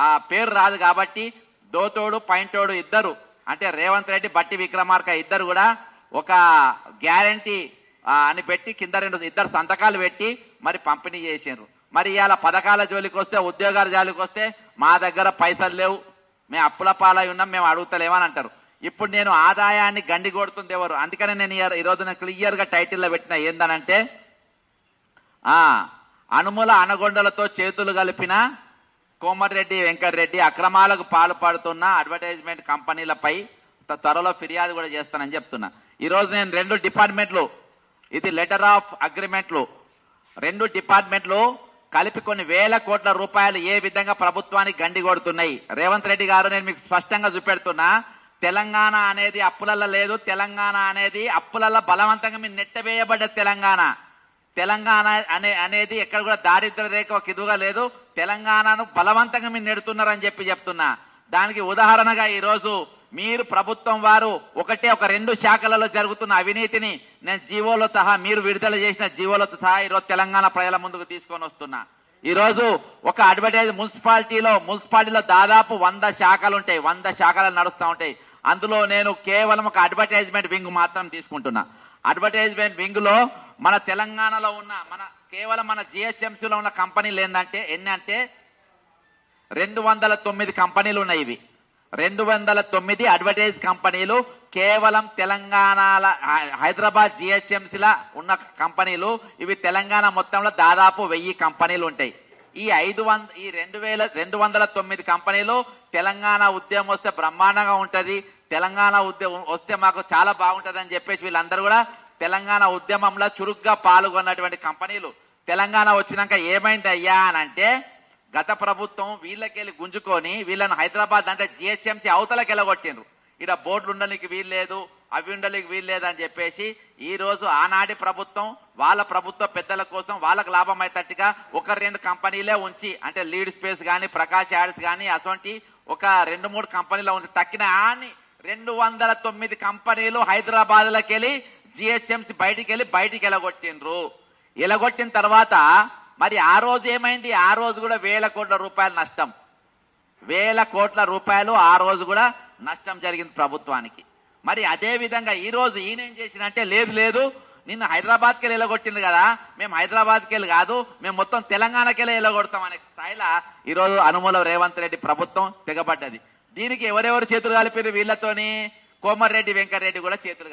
ఆ పేరు రాదు కాబట్టి దోతోడు పైంటోడు ఇద్దరు. అంటే రేవంత్ రెడ్డి బట్టి విక్రమార్క ఇద్దరు కూడా ఒక గ్యారంటీ అని పెట్టి కింద రెండు ఇద్దరు సంతకాలు పెట్టి మరి పంపిణీ చేసిండ్రు. మరి ఇవాళ పథకాల జోలికి వస్తే ఉద్యోగాల జోలికి వస్తే మా దగ్గర పైసలు లేవు. మేము అప్పుల పాలై ఉన్నాం మేము అడుగుతలేమని అంటారు. ఇప్పుడు నేను ఆదాయాన్ని గండి కొడుతుంది ఎవరు? అందుకనే నేను ఈ- నేను రోజున టైటిల్లో పెట్టిన ఏందనంటే ఆ అనుముల అనగొండలతో చేతులు కలిపిన కోమటిరెడ్డి వెంకటరెడ్డి అక్రమాలకు పాల్పడుతున్న అడ్వర్టైజ్మెంట్ కంపెనీలపై త- త్వరలో ఫిర్యాదు కూడా చేస్తానని చెప్తున్నా. ఈరోజు నేను రెండు డిపార్ట్మెంట్లు ఇది లెటర్ ఆఫ్ అగ్రిమెంట్లు. రెండు డిపార్ట్మెంట్లు కలిపి కొన్ని వేల కోట్ల రూపాయలు ఏ విధంగా ప్రభుత్వానికి గండి కొడుతున్నాయి. రేవంత్ రెడ్డి గారు నేను మీకు స్పష్టంగా చూపెడుతున్నా తెలంగాణ అనేది అప్పులల్ల లేదు తెలంగాణ అనేది అప్పులల్ల బలవంతంగా మీరు నెట్టవేయబడ్డ తెలంగాణ. తెలంగాణ అనే అనేది ఎక్కడ కూడా దారిద్ర రేఖ కిదుగా లేదు. తెలంగాణను బలవంతంగా మీరు నెడుతున్నారని చెప్పి చెప్తున్నా. దానికి ఉదాహరణగా ఈరోజు మీరు ప్రభుత్వం వారు ఒకటే ఒక రెండు శాఖలలో జరుగుతున్న అవినీతిని నేను జీవోలో సహా మీరు విడుదల చేసిన జీవోలతో సహా ఈరోజు తెలంగాణ ప్రజల ముందుకు తీసుకొని వస్తున్నా. ఈరోజు ఒక అడ్వర్టైజ్ మున్సిపాలిటీలో మున్సిపాలిటీలో దాదాపు వంద శాఖలు ఉంటాయి. వంద శాఖలు నడుస్తూ ఉంటాయి. అందులో నేను కేవలం ఒక అడ్వర్టైజ్మెంట్ వింగ్ మాత్రం తీసుకుంటున్నా. అడ్వర్టైజ్మెంట్ వింగ్లో మన తెలంగాణలో ఉన్న మన కేవలం మన జిహెచ్ఎంసీలో ఉన్న కంపెనీలు ఏంటంటే ఎన్ని అంటే రెండు వందల తొమ్మిది కంపెనీలు ఉన్నాయి ఇవి. రెండు వందల తొమ్మిది అడ్వర్టైజ్ కంపెనీలు కేవలం తెలంగాణల హైదరాబాద్ జిహెచ్ఎంసీలో ఉన్న కంపెనీలు ఇవి తెలంగాణ మొత్తంలో దాదాపు వెయ్యి కంపెనీలు ఉంటాయి. ఈ ఐదు వంద ఈ రెండు వేల రెండు వందల తొమ్మిది కంపెనీలు తెలంగాణ ఉద్యమం వస్తే బ్రహ్మాండంగా ఉంటది. తెలంగాణ ఉద్యమం వస్తే మాకు చాలా బాగుంటది అని చెప్పేసి వీళ్ళందరూ కూడా తెలంగాణ ఉద్యమంలో చురుగ్గా పాల్గొన్నటువంటి కంపెనీలు. తెలంగాణ వచ్చినాక ఏమైంది అయ్యా అని అంటే గత ప్రభుత్వం వీళ్ళకెళ్ళి గుంజుకొని వీళ్ళని హైదరాబాద్ అంటే జిహెచ్ఎంసీ అవతలకి వెళ్ళగొట్టిండ్రు. ఇక్కడ బోర్డులు ఉండడానికి వీల్లేదు అవి ఉండడానికి వీల్లేదు అని చెప్పేసి ఈ రోజు ఆనాటి ప్రభుత్వం వాళ్ళ ప్రభుత్వ పెద్దల కోసం వాళ్ళకి లాభం అయ్యేటట్టుగా ఒక రెండు కంపెనీలే ఉంచి అంటే లీడ్ స్పేస్ కానీ ప్రకాష్ యాడ్స్ కానీ అటువంటి ఒక రెండు మూడు కంపెనీలు ఉంచి తక్కిన అని రెండు వందల తొమ్మిది కంపెనీలు హైదరాబాద్ లకి వెళ్ళి జిహెచ్ఎంసీ బయటికి వెళ్ళి బయటికి ఎలగొట్టిండ్రు. ఎలగొట్టిన తర్వాత మరి ఆ రోజు ఏమైంది? ఆ రోజు కూడా వేల కోట్ల రూపాయల నష్టం. వేల కోట్ల రూపాయలు ఆ రోజు కూడా నష్టం జరిగింది ప్రభుత్వానికి. మరి అదే విధంగా ఈ రోజు ఈయన ఏం చేసినంటే లేదు లేదు నిన్ను హైదరాబాద్కి వెళ్ళి ఎలగొట్టింది కదా. మేము హైదరాబాద్కి వెళ్ళి కాదు మేము మొత్తం తెలంగాణకి వెళ్ళి ఎలగొడతాం అనే స్థాయిలో ఈరోజు అనుమూల రేవంత్ రెడ్డి ప్రభుత్వం తెగబడ్డది. దీనికి ఎవరెవరు చేతులు కలిపారు వీళ్ళతోని? కోమరెడ్డి వెంకటరెడ్డి కూడా చేతులు